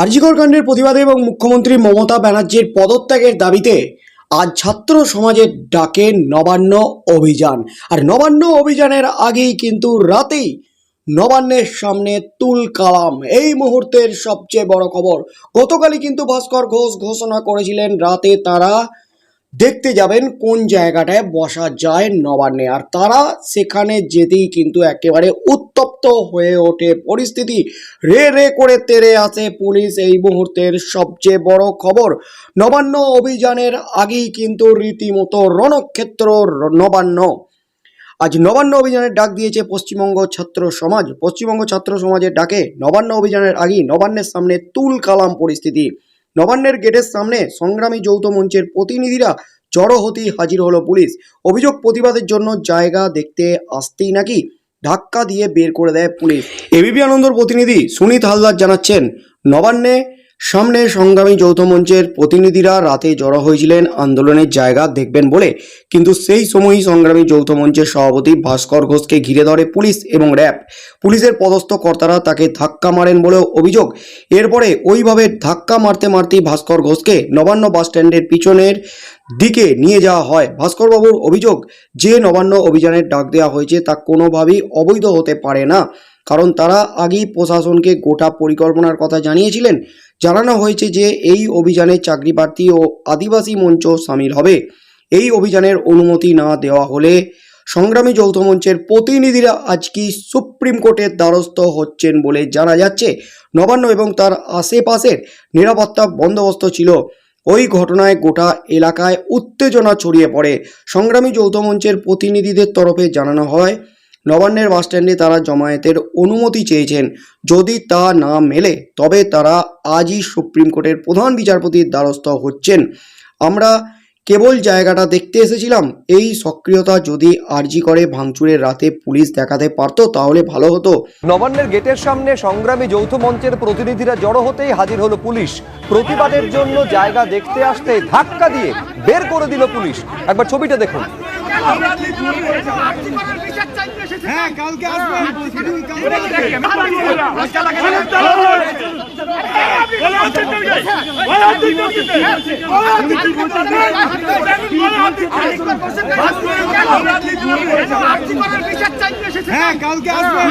আরজিকর কাণ্ডের প্রতিবাদে এবং মুখ্যমন্ত্রী মমতা ব্যানার্জির পদত্যাগের দাবিতে আজ ছাত্র সমাজের ডাকে নবান্ন অভিযান। আর নবান্ন অভিযানের আগেই কিন্তু রাতেই নবান্নের সামনে তুল কালাম। এই মুহূর্তের সবচেয়ে বড় খবর, গতকালই কিন্তু ভাস্কর ঘোষ ঘোষণা করেছিলেন, রাতে তারা দেখতে যাবেন কোন জায়গাটায় বসা যায় নবান্নে। আর তারা সেখানে যেতেই কিন্তু একেবারে উত্তপ্ত হয়ে ওঠে। পরিস্থিতি রে রে করে তেরে আসে পুলিশ এই মুহূর্তের সবচেয়ে বড় খবর। নবান্ন অভিযানের আগেই কিন্তু রীতিমতো রণক্ষেত্র নবান্ন। আজ নবান্ন অভিযানের ডাক দিয়েছে পশ্চিমবঙ্গ ছাত্র সমাজ। পশ্চিমবঙ্গ ছাত্র সমাজের ডাকে নবান্ন অভিযানের আগেই নবান্নের সামনে তুল কালাম পরিস্থিতি। নবান্নের গেটের সামনে সংগ্রামী যৌথ মঞ্চের প্রতিনিধিরা জড়ো হতেই হাজির হলো পুলিশ। অভিযোগ প্রতিবাদের জন্য জায়গা দেখতে আসতেই নাকি ধাক্কা দিয়ে বের করে দেয় পুলিশ। এবিপি আনন্দর প্রতিনিধি সুনীত হালদার জানাচ্ছেন নবান্নে সামনে সংগ্রামী যৌথ মঞ্চের প্রতিনিধিরা রাতে জড়ো হয়েছিলেন আন্দোলনের জায়গা দেখবেন বলে। কিন্তু সেই সময়ই সংগ্রামী যৌথ মঞ্চের সভাপতি ভাস্কর ঘোষকে ঘিরে ধরে পুলিশ এবং র্যাব। পুলিশের পদস্থ কর্তারা তাকে ধাক্কা মারেন বলেও অভিযোগ। এরপরে ওইভাবে ধাক্কা মারতে মারতেই ভাস্কর ঘোষকে নবান্ন বাস স্ট্যান্ডের পিছনের দিকে নিয়ে যাওয়া হয়। ভাস্করবাবুর অভিযোগ, যে নবান্ন অভিযানের ডাক দেওয়া হয়েছে তা কোনোভাবেই অবৈধ হতে পারে না। কারণ তারা আগেই প্রশাসনকে গোটা পরিকল্পনার কথা জানিয়েছিলেন। জানানো হয়েছে যে এই অভিযানে চাকরি প্রার্থী ও আদিবাসী মঞ্চ সামিল হবে। এই অভিযানের অনুমতি না দেওয়া হলে সংগ্রামী যৌথ মঞ্চের প্রতিনিধিরা আজকে সুপ্রিম কোর্টের দ্বারস্থ হচ্ছেন বলে জানা যাচ্ছে? নবান্ন এবং তার আশেপাশের নিরাপত্তা বন্দোবস্ত ছিল। ওই ঘটনায় গোটা এলাকায় উত্তেজনা ছড়িয়ে পড়ে। সংগ্রামী যৌথ মঞ্চের প্রতিনিধিদের তরফে জানানো হয় নবান্নের বাসস্ট্যান্ডে তারা জমায়েতের অনুমতি চেয়েছেন। যদি তা না মেলে, তবে তারা আজই সুপ্রিম কোর্টের প্রধান বিচারপতির দ্বারস্থ হচ্ছেন। আমরা কেবল জায়গাটা দেখতে এসেছিলাম। এই সক্রিয়তা যদি আরজি করে, ভাঙচুরের রাতে পুলিশ দেখাতে পারতো, তাহলে ভালো হতো। নবান্নের গেটের সামনে সংগ্রামী যৌথ মঞ্চের প্রতিনিধিরা জড়ো হতেই হাজির হলো পুলিশ। প্রতিবাদের জন্য জায়গা দেখতে আসতে ধাক্কা দিয়ে বের করে দিল পুলিশ। একবার ছবিটা দেখুন। হ্যাঁ কালকে আসবেন। হ্যাঁ কালকে আসবেন।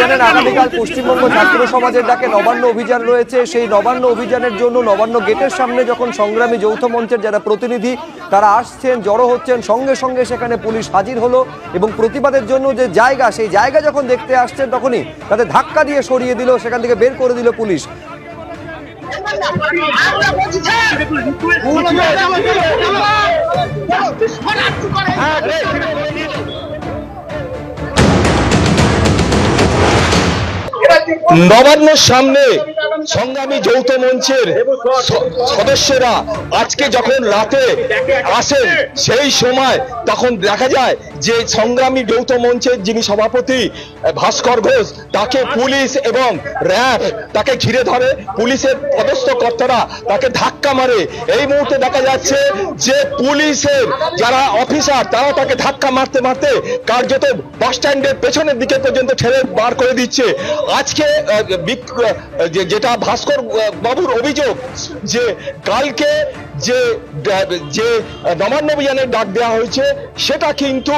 জানেন আগামীকাল পশ্চিমবঙ্গ ছাত্র সমাজের ডাকে নবান্ন অভিযান রয়েছে। সেই নবান্ন অভিযানের জন্য নবান্ন গেটের সামনে যখন সংগ্রামী যৌথ মঞ্চের যারা প্রতিনিধি তারা আসছেন জড়ো হচ্ছেন সঙ্গে সঙ্গে সেখানে পুলিশ হাজির হলো এবং প্রতিবাদের জন্য যে জায়গা, সেই জায়গা যখন দেখতে আসছেন তখনই তাদের ধাক্কা দিয়ে সরিয়ে দিল, সেখান থেকে বের করে দিল পুলিশ। নবান্নর সামনে সংগ্রামী যৌথ মঞ্চের সদস্যরা আজকে যখন রাতে আসেন, সেই সময় তখন দেখা যায় যে সংগ্রামী যৌথ মঞ্চের যিনি সভাপতি ভাস্কর ঘোষ, তাকে পুলিশ এবং র্যাব তাকে ঘিরে ধরে। পুলিশের পদস্থ কর্তারা তাকে ধাক্কা মারে। এই মুহূর্তে দেখা যাচ্ছে যে পুলিশের যারা অফিসার, তারা তাকে ধাক্কা মারতে মারতে কার্যত বাস স্ট্যান্ডের পেছনের দিকে পর্যন্ত ঠেলে বার করে দিচ্ছে। আজকে যেটা ভাস্কর বাবুর অভিযোগ যে কালকে যে যে নবান্ন অভিযানের ডাক দেওয়া হয়েছে, সেটা কিন্তু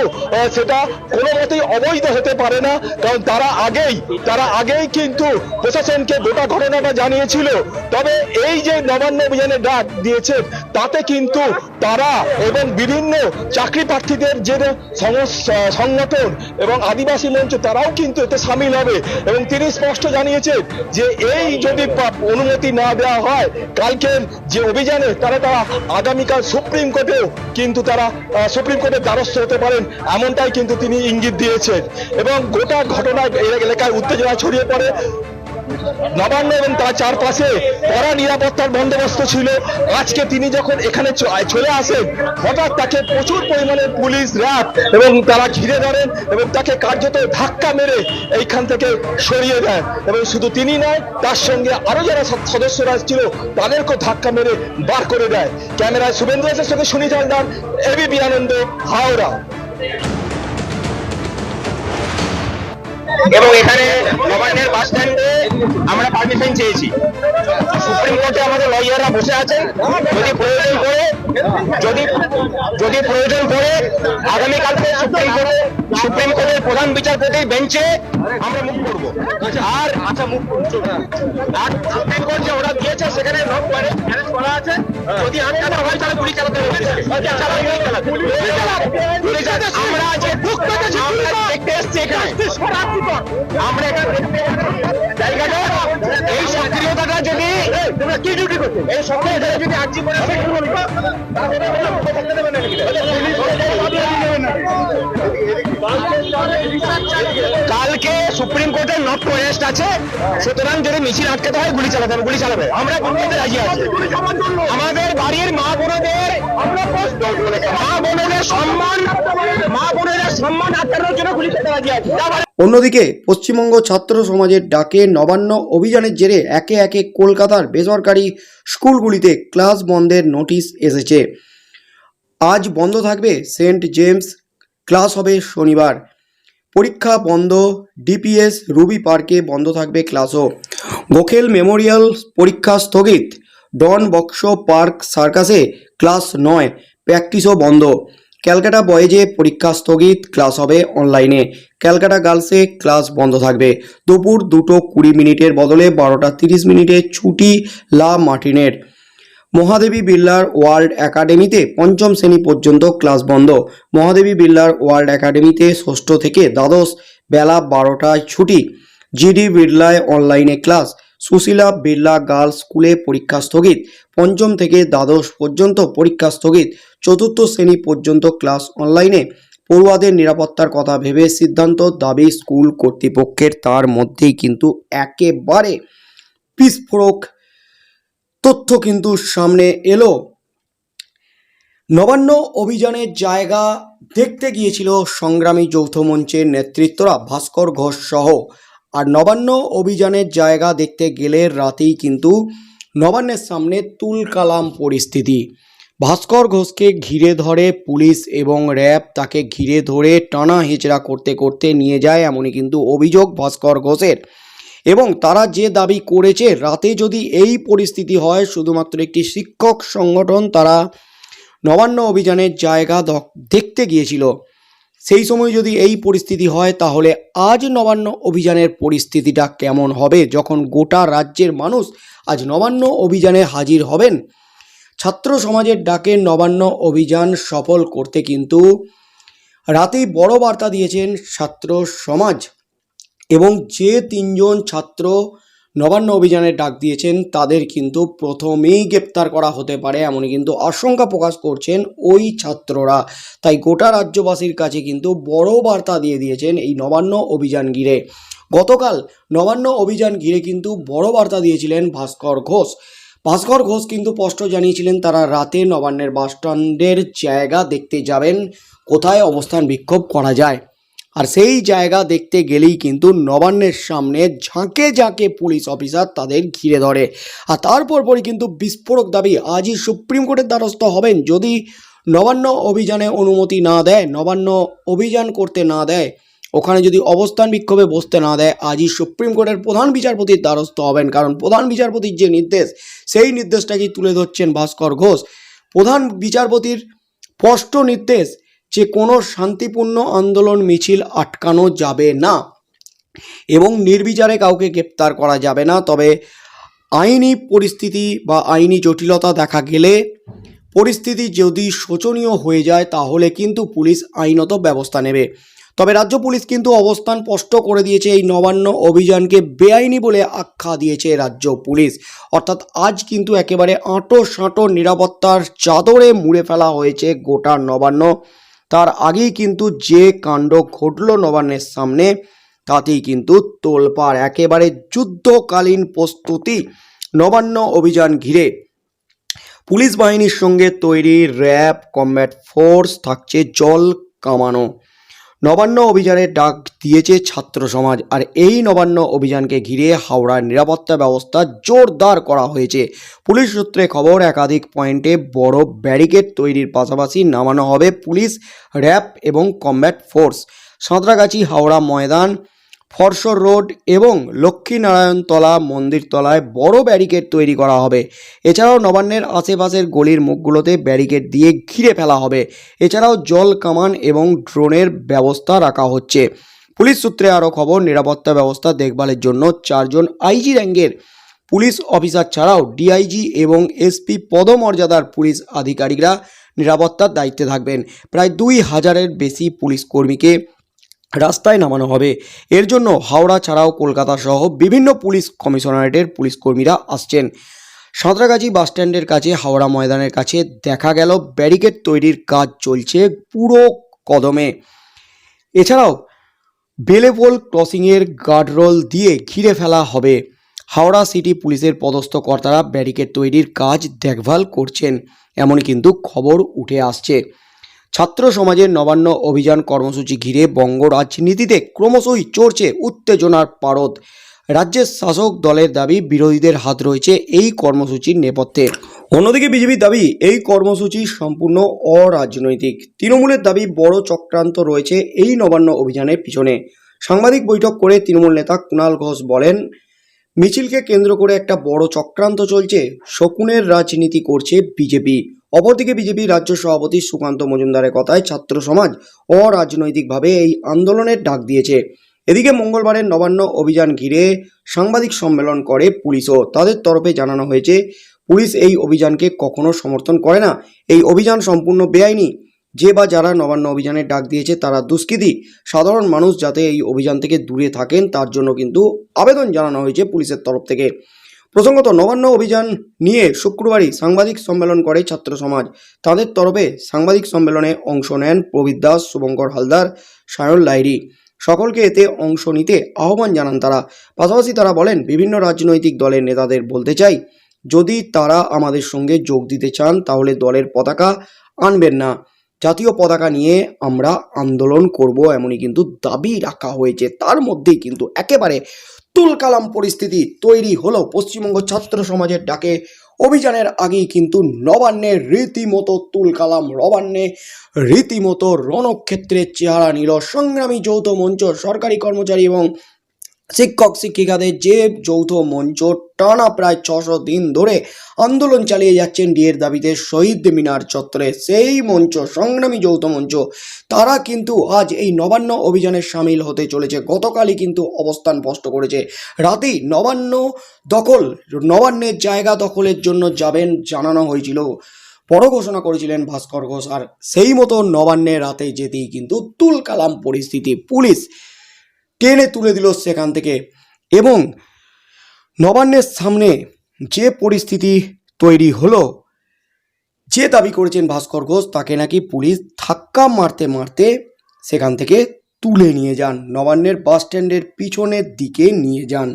সেটা কোনো মতেই অবৈধ হতে পারে না, কারণ তারা আগেই তারা আগেই কিন্তু প্রশাসনকে গোটা ঘটনাটা জানিয়েছিল। তবে এই যে নবান্ন অভিযানের ডাক দিয়েছে তাতে কিন্তু তারা এবং বিভিন্ন চাকরি প্রার্থীদের যে সংগঠন এবং আদিবাসী মঞ্চ, তারাও কিন্তু এতে সামিল হবে। এবং তিনি স্পষ্ট জানিয়েছেন যে এই যদি অনুমতি না দেওয়া হয় কালকের যে অভিযানে তারা তারা আগামীকাল সুপ্রিম কোর্টেও কিন্তু তারা সুপ্রিম কোর্টের দ্বারস্থ হতে পারেন, এমনটাই কিন্তু তিনি ইঙ্গিত দিয়েছেন। এবং গোটা ঘটনায় এলাকায় উত্তেজনা ছড়িয়ে পড়ে। নবান্ন এবং তার চারপাশে কড়া নিরাপত্তার বন্দোবস্ত ছিল। আজকে তিনি যখন এখানে চলে আসেন, হঠাৎ তাকে প্রচুর পরিমাণে পুলিশ, র্যাব এবং তারা ঘিরে ধরেন এবং তাকে কার্যত ধাক্কা মেরে এইখান থেকে সরিয়ে দেন। এবং শুধু তিনি নয়, তার সঙ্গে আরও যারা সদস্যরা ছিল, তাদেরকেও ধাক্কা মেরে বার করে দেয়। ক্যামেরায় শুভেন্দু দাসের সঙ্গে সুনীত হালদার এবিপি আনন্দ, হাওড়া। এবং এখানে নবান্নের বাস স্ট্যান্ডে আমরা পারমিশন চেয়েছি। সুপ্রিম কোর্টে আমাদের লয়াররা বসে আছেন। যদি প্রয়োজন যদি যদি প্রয়োজন পড়ে, আগামীকালকে সুপ্রিম কোর্টে, সুপ্রিম কোর্টের প্রধান বিচারপতির বেঞ্চে আমরা মুখ করব। আর আচ্ছা মুখ আর সুপ্রিম কোর্ট যে অর্ডার দিয়েছে, সেখানে লক ম্যারেজ করা আছে। যদি আটকানো হয়, তাহলে গুলি চালাতে হবে। আমরা এই সক্রিয়তাটা যদি এই সক্রিয়তা যদি আর্জি করে কালকে সুপ্রিম কোর্টের নট ওয়েস্ট আছে। সুতরাং যদি মিছিল আটকাতে হয়, গুলি চালাতে হবে, গুলি চালাবে। আমরা গুলি রাজি আছি। আমাদের বাড়ির মা বোনদের মা বোনদের সম্মান মা বোনদের সম্মান আটকানোর জন্য গুলি চালাতে রাজি আছি। অন্যদিকে, পশ্চিমবঙ্গ ছাত্র সমাজের ডাকে নবান্ন অভিযানের জেরে একে একে কলকাতার বেসরকারি স্কুলগুলিতে ক্লাস বন্ধের নোটিশ এসেছে। আজ বন্ধ থাকবে সেন্ট জেমস, ক্লাস হবে শনিবার। পরীক্ষা বন্ধ ডিপিএস রুবি পার্কে বন্ধ থাকবে ক্লাসও গোখেল মেমোরিয়াল পরীক্ষা স্থগিত। ডন বক্স পার্ক সার্কাসে ক্লাস নয় প্র্যাকটিসও বন্ধ। ক্যালকাটা বয়েজে পরীক্ষা স্থগিত ক্লাস হবে অনলাইনে ক্যালকাটা গার্লসে ক্লাস বন্ধ থাকবে। দুপুর দুটো কুড়ি মিনিটের বদলে বারোটা তিরিশ মিনিটে ছুটি লা মার্টিনের। মহাদেবী বিড়লার ওয়ার্ল্ড একাডেমিতে পঞ্চম শ্রেণি পর্যন্ত ক্লাস বন্ধ। মহাদেবী বিড়লার ওয়ার্ল্ড একাডেমিতে ষষ্ঠ থেকে দ্বাদশ বেলা বারোটায় ছুটি। জিডি বিড়লায় অনলাইনে ক্লাস। সুশীলা বিড়লা গার্লস স্কুলে পরীক্ষা স্থগিত। পঞ্চম থেকে দ্বাদশ পর্যন্ত পরীক্ষা স্থগিত। চতুর্থ শ্রেণি পর্যন্ত ক্লাস অনলাইনে। পড়ুয়াদের নিরাপত্তার কথা ভেবে সিদ্ধান্ত দাবি স্কুল কর্তৃপক্ষের। তার মধ্যেই কিন্তু একেবারে বিস্ফোরক তথ্য কিন্তু সামনে এলো। নবান্ন অভিযানের জায়গা দেখতে গিয়েছিল সংগ্রামী যৌথ মঞ্চের নেতৃত্বরা ভাস্কর ঘোষ সহ। আর নবান্ন অভিযানের জায়গা দেখতে গেলে রাতেই কিন্তু নবান্নের সামনে তুলকালাম পরিস্থিতি। ভাস্কর ঘোষকে ঘিরে ধরে পুলিশ এবং র্যাব তাকে ঘিরে ধরে টানা হেঁচড়া করতে করতে নিয়ে যায় এমনই কিন্তু অভিযোগ ভাস্কর ঘোষের। এবং তারা যে দাবি করেছে রাতে যদি এই পরিস্থিতি হয়, শুধুমাত্র একটি শিক্ষক সংগঠন তারা নবান্ন অভিযানের জায়গা দখ- দেখতে গিয়েছিল। সেই সময় যদি এই পরিস্থিতি হয়, তাহলে আজ নবান্ন অভিযানের পরিস্থিতিটা কেমন হবে? যখন গোটা রাজ্যের মানুষ আজ নবান্ন অভিযানে হাজির হবেন, ছাত্র সমাজের ডাকে নবান্ন অভিযান সফল করতে কিন্তু রাতেই বড় বার্তা দিয়েছেন ছাত্র সমাজ। এবং যে তিনজন ছাত্র নবান্ন অভিযানের ডাক দিয়েছেন, তাদের কিন্তু প্রথমেই গ্রেপ্তার করা হতে পারে এমনই কিন্তু আশঙ্কা প্রকাশ করছেন ওই ছাত্ররা। তাই গোটা রাজ্যবাসীর কাছে কিন্তু বড় বার্তা দিয়ে দিয়েছেন এই নবান্ন অভিযান ঘিরে। গতকাল নবান্ন অভিযান ঘিরে কিন্তু বড় বার্তা দিয়েছিলেন ভাস্কর ঘোষ। ভাস্কর ঘোষ কিন্তু স্পষ্ট জানিয়েছিলেন, তারা রাতে নবান্নের বাসস্ট্যান্ডের জায়গা দেখতে যাবেন, কোথায় অবস্থান বিক্ষোভ করা যায়। আর সেই জায়গা দেখতে গেলেই কিন্তু নবান্নের সামনে ঝাঁকে ঝাঁকে পুলিশ অফিসার তাদের ঘিরে ধরে। আর তারপর পরই কিন্তু বিস্ফোরক দাবি আজই সুপ্রিম কোর্টের দ্বারস্থ হবেন। যদি নবান্ন অভিযানে অনুমতি না দেয়, নবান্ন অভিযান করতে না দেয়, ওখানে যদি অবস্থান বিক্ষোভে বসতে না দেয়, আজই সুপ্রিম কোর্টের প্রধান বিচারপতির দ্বারস্থ হবেন। কারণ প্রধান বিচারপতির যে নির্দেশ, সেই নির্দেশটাকেই তুলে ধরছেন ভাস্কর ঘোষ। প্রধান বিচারপতির স্পষ্ট নির্দেশ যে কোনো শান্তিপূর্ণ আন্দোলন মিছিল আটকানো যাবে না এবং নির্বিচারে কাউকে গ্রেপ্তার করা যাবে না। তবে আইনি পরিস্থিতি বা আইনি জটিলতা দেখা গেলে পরিস্থিতি যদি শোচনীয় হয়ে যায়, তাহলে কিন্তু পুলিশ আইনত ব্যবস্থা নেবে। তবে রাজ্য পুলিশ কিন্তু অবস্থান স্পষ্ট করে দিয়েছে, এই নবান্ন অভিযানকে বেআইনি বলে আখ্যা দিয়েছে রাজ্য পুলিশ। অর্থাৎ আজ কিন্তু একেবারে আঁটো সাঁটো নিরাপত্তার চাদরে মুড়ে ফেলা হয়েছে গোটা নবান্ন। তার আগেই কিন্তু যে কাণ্ড ঘটল নবান্নের সামনে, তাতেই কিন্তু তোলপাড় একেবারে যুদ্ধকালীন প্রস্তুতি নবান্ন অভিযান ঘিরে। পুলিশ বাহিনীর সঙ্গে তৈরি র্যাব, কম্ব্যাট ফোর্স থাকছে জল কামানো। নবান্ন অভিযানের ডাক দিয়েছে ছাত্র সমাজ, আর এই নবান্ন অভিযানকে ঘিরে হাওড়ার নিরাপত্তা ব্যবস্থা জোরদার করা হয়েছে। পুলিশ সূত্রে খবর, একাধিক পয়েন্টে বড় ব্যারিকেড তৈরির পাশাপাশি নামানো হবে পুলিশ, র্যাব এবং combat force. Santragachi Howrah Maidan foreshore road এবং লক্ষ্মীনারায়ণতলা মন্দিরতলায় বড় ব্যারিকেড তৈরি করা হবে। এছাড়াও নবান্নের আশেপাশের গলির মুখগুলোতে ব্যারিকেড দিয়ে ঘিরে ফেলা হবে। এছাড়াও জল, কামান এবং ড্রোনের ব্যবস্থা রাখা হচ্ছে। পুলিশ সূত্রে আরও খবর, নিরাপত্তা ব্যবস্থা দেখভালের জন্য চারজন আইজি র্যাঙ্কের পুলিশ অফিসার ছাড়াও ডিআইজি এবং এসপি পদমর্যাদার পুলিশ আধিকারিকরা নিরাপত্তার দায়িত্বে থাকবেন। প্রায় দুই হাজারের বেশি পুলিশ কর্মীকে রাস্তায় নামানো হবে। এর জন্য হাওড়া ছাড়াও কলকাতা সহ বিভিন্ন পুলিশ কমিশনারেটের পুলিশ কর্মীরা আসছেন। সাঁতরাগাছি বাসস্ট্যান্ডের কাছে, হাওড়া ময়দানের কাছে দেখা গেল ব্যারিকেড তৈরির কাজ চলছে পুরো কদমে। এছাড়াও বেলেপোল ক্রসিংয়ের গার্ডরোল দিয়ে ঘিরে ফেলা হবে। হাওড়া সিটি পুলিশের পদস্থ কর্তারা ব্যারিকেড তৈরির কাজ দেখভাল করছেন, এমনই কিন্তু খবর উঠে আসছে। ছাত্র সমাজের নবান্ন অভিযান কর্মসূচি ঘিরে বঙ্গ রাজনীতিতে ক্রমশই চড়ছে উত্তেজনার পারদ। রাজ্যের শাসক দলের দাবি, বিরোধীদের হাত রয়েছে এই কর্মসূচির নেপথ্যে। অন্যদিকে বিজেপির দাবি, এই কর্মসূচি সম্পূর্ণ অরাজনৈতিক। তৃণমূলের দাবি, বড় চক্রান্ত রয়েছে এই নবান্ন অভিযানের পিছনে। সাংবাদিক বৈঠক করে তৃণমূল নেতা কুণাল ঘোষ বলেন, মিছিলকে কেন্দ্র করে একটা বড় চক্রান্ত চলছে, শকুনের রাজনীতি করছে বিজেপি। অপরদিকে বিজেপি রাজ্য সভাপতি সুকান্ত মজুমদারের কথায় ছাত্র সমাজ অরাজনৈতিকভাবে এই আন্দোলনের ডাক দিয়েছে। এদিকে মঙ্গলবারের নবান্ন অভিযান ঘিরে সাংবাদিক সম্মেলন করে পুলিশও। তাদের তরফে জানানো হয়েছে, পুলিশ এই অভিযানকে কখনো সমর্থন করে না। এই অভিযান সম্পূর্ণ বেআইনি। যে বা যারা নবান্ন অভিযানের ডাক দিয়েছে, তারা দুষ্কৃতী। সাধারণ মানুষ যাতে এই অভিযান থেকে দূরে থাকেন, তার জন্য কিন্তু আবেদন জানানো হয়েছে পুলিশের তরফ থেকে। প্রসঙ্গত নবান্ন অভিযান নিয়ে শুক্রবারই সাংবাদিক সম্মেলন করে ছাত্র সমাজ। তাদের তরফে সাংবাদিক সম্মেলনে অংশ নেন প্রবীর দাস, শুভঙ্কর হালদার, সায়ন লাইরি সকলকে এতে অংশ নিতে আহ্বান জানান তারা। পাশাপাশি তারা বলেন, বিভিন্ন রাজনৈতিক দলের নেতাদের বলতে চাই, যদি তারা আমাদের সঙ্গে যোগ দিতে চান, তাহলে দলের পতাকা আনবেন না। জাতীয় পতাকা নিয়ে আমরা আন্দোলন করব, এমনই কিন্তু দাবি রাখা হয়েছে। তার মধ্যেই কিন্তু একেবারে তুলকালাম পরিস্থিতি তৈরি হলো। পশ্চিমবঙ্গ ছাত্র সমাজের ডাকে। অভিযানের আগেই কিন্তু নবান্নে রীতিমতো তুল কালাম নবান্নে রীতিমতো রণক্ষেত্রের চেহারা নিল। সংগ্রামী যৌথ মঞ্চ, সরকারি কর্মচারী এবং শিক্ষক শিক্ষিকাদের যে যৌথ মঞ্চ টানা প্রায় ছশো দিন ধরে আন্দোলন চালিয়ে যাচ্ছেন ডিএর দাবিতে শহীদ মিনার চত্বরে। সেই মঞ্চ, সংগ্রামী যৌথ মঞ্চ, তারা কিন্তু আজ এই নবান্ন অভিযানে সামিল হতে চলেছে। গতকালই কিন্তু অবস্থান স্পষ্ট করেছে। রাতেই নবান্ন দখল, নবান্নের জায়গা দখলের জন্য যাবেন জানানো হয়েছিল। বড় ঘোষণা করেছিলেন ভাস্কর ঘোষ। আর সেই মতো নবান্নে রাতে যেতেই কিন্তু তুলকালাম পরিস্থিতি। পুলিশ টেনে তুলে দিল সেখান থেকে। এবং নবান্নের সামনে যে পরিস্থিতি তৈরি হলো, যে দাবি করেছেন ভাস্কর ঘোষ, তাকে নাকি পুলিশ ধাক্কা মারতে মারতে সেখান থেকে তুলে নিয়ে যান, নবান্নের বাস স্ট্যান্ডের পিছনের দিকে নিয়ে যান।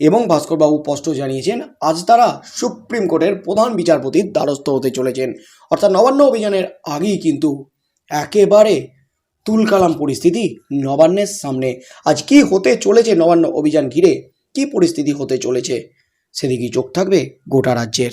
এবং ভাস্করবাবু স্পষ্ট জানিয়েছেন, আজ তারা সুপ্রিম কোর্টের প্রধান বিচারপতির দ্বারস্থ হতে চলেছেন। অর্থাৎ নবান্ন অভিযানের আগেই কিন্তু একেবারে তুলকালাম পরিস্থিতি নবান্নের সামনে। আজ কি হতে চলেছে নবান্ন অভিযান ঘিরে? কি পরিস্থিতি হতে চলেছে? সেদিকেই চোখ থাকবে গোটা রাজ্যের।